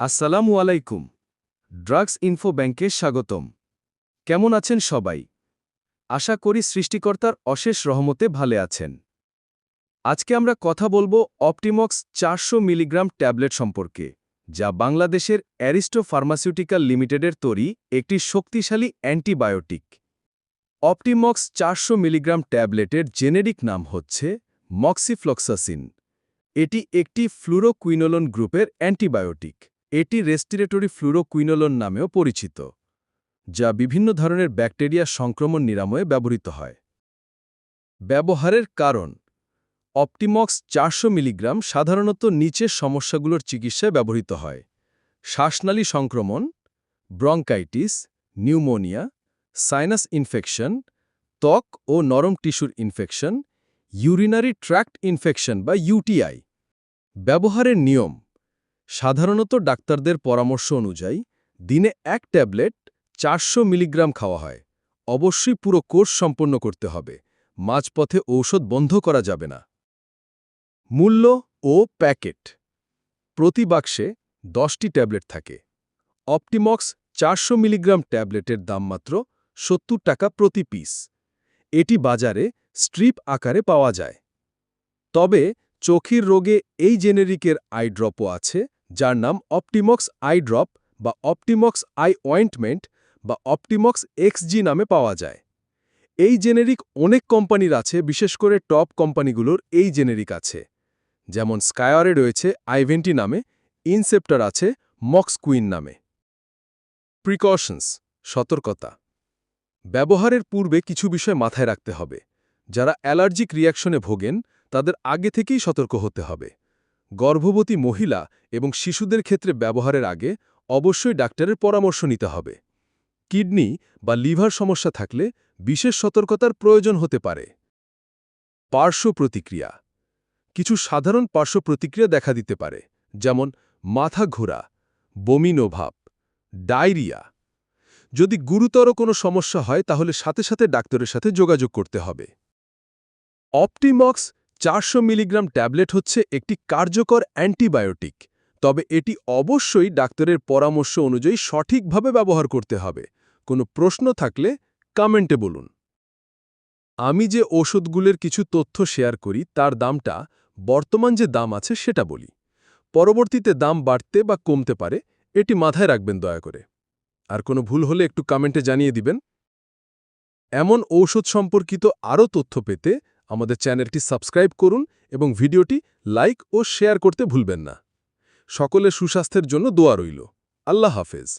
আসসালামু আলাইকুম। Drugs info ব্যাংকে স্বাগতম। কেমন আছেন সবাই? আশা করি সৃষ্টিকর্তার অশেষ রহমতে ভালে আছেন। আজকে আমরা কথা বলব অপটিমক্স চারশো মিলিগ্রাম ট্যাবলেট সম্পর্কে, যা বাংলাদেশের অ্যারিস্টো ফার্মাসিউটিক্যাল লিমিটেডের তৈরি একটি শক্তিশালী অ্যান্টিবায়োটিক। অপটিমক্স চারশো মিলিগ্রাম ট্যাবলেটের জেনেরিক নাম হচ্ছে মক্সিফ্লক্সাসিন। এটি একটি ফ্লুরোকুইনোলন গ্রুপের অ্যান্টিবায়োটিক। এটি রেস্টিরেটরি ফ্লুরোকুইনোলন নামেও পরিচিত, যা বিভিন্ন ধরনের ব্যাকটেরিয়া সংক্রমণ নিরাময়ে ব্যবহৃত হয়। ব্যবহারের কারণ, অপটিমক্স চারশো মিলিগ্রাম সাধারণত নিচের সমস্যাগুলোর চিকিৎসায় ব্যবহৃত হয়, শ্বাসনালী সংক্রমণ, ব্রঙ্কাইটিস, নিউমোনিয়া, সাইনাস ইনফেকশন, ত্বক ও নরম টিস্যুর ইনফেকশন, ইউরিনারি ট্র্যাক্ট ইনফেকশন বা ইউটিআই। ব্যবহারের নিয়ম সাধারণত ডাক্তারদের পরামর্শ অনুযায়ী, দিনে এক ট্যাবলেট চারশো মিলিগ্রাম খাওয়া হয়। অবশ্যই পুরো কোর্স সম্পন্ন করতে হবে। মাঝপথে ঔষধ বন্ধ করা যাবে না। মূল্য ও প্যাকেট। প্রতি বাক্সে দশটি ট্যাবলেট থাকে। অপটিমক্স চারশো মিলিগ্রাম ট্যাবলেটের দাম মাত্র সত্তর টাকা প্রতি পিস। এটি বাজারে স্ট্রিপ আকারে পাওয়া যায়। তবে চোখের রোগে এই জেনেরিকের আইড্রপও আছে। যার নাম অপটিমক্স আই ড্রপ বা অপটিমক্স আই অয়েন্টমেন্ট বা অপটিমক্স এক্সজি নামে পাওয়া যায়। এই জেনেরিক অনেক কোম্পানির আছে, বিশেষ করে টপ কোম্পানিগুলোর এই জেনেরিক আছে। যেমন স্কায়ারে রয়েছে আইভেন্টি নামে ইনসেপ্টার আছে মক্স কুইন নামে। প্রিকশনস সতর্কতা। ব্যবহারের পূর্বে কিছু বিষয় মাথায় রাখতে হবে। যারা অ্যালার্জিক রিয়াকশনে ভোগেন, তাদের আগে থেকেই সতর্ক হতে হবে। গর্ভবতী মহিলা এবং শিশুদের ক্ষেত্রে ব্যবহারের আগে অবশ্যই ডাক্তারের পরামর্শ নিতে হবে। কিডনি বা লিভার সমস্যা থাকলে বিশেষ সতর্কতার প্রয়োজন হতে পারে। পার্শ্ব প্রতিক্রিয়া। কিছু সাধারণ পার্শ্ব প্রতিক্রিয়া দেখা দিতে পারে, যেমন মাথা ঘোরা বমিনোভাব ডায়রিয়া। যদি গুরুতর কোনো সমস্যা হয় তাহলে সাথে সাথে ডাক্তারের সাথে যোগাযোগ করতে হবে। অপটিমক্স চারশো মিলিগ্রাম ট্যাবলেট হচ্ছে একটি কার্যকর অ্যান্টিবায়োটিক, তবে এটি অবশ্যই ডাক্তারের পরামর্শ অনুযায়ী সঠিকভাবে ব্যবহার করতে হবে। কোনো প্রশ্ন থাকলে কমেন্টে বলুন। আমি যে ওষুধগুলোর কিছু তথ্য শেয়ার করি, তার দামটা বর্তমান যে দাম আছে সেটা বলি। পরবর্তীতে দাম বাড়তে বা কমতে পারে, এটি মাথায় রাখবেন দয়া করে। আর কোনো ভুল হলে একটু কমেন্টে জানিয়ে দিবেন। এমন ঔষধ সম্পর্কিত আরও তথ্য পেতে আমাদের চ্যানেলটি সাবস্ক্রাইব করুন এবং ভিডিওটি লাইক ও শেয়ার করতে ভুলবেন না সকলের সুস্বাস্থ্যের জন্য দোয়া রইল আল্লাহ হাফেজ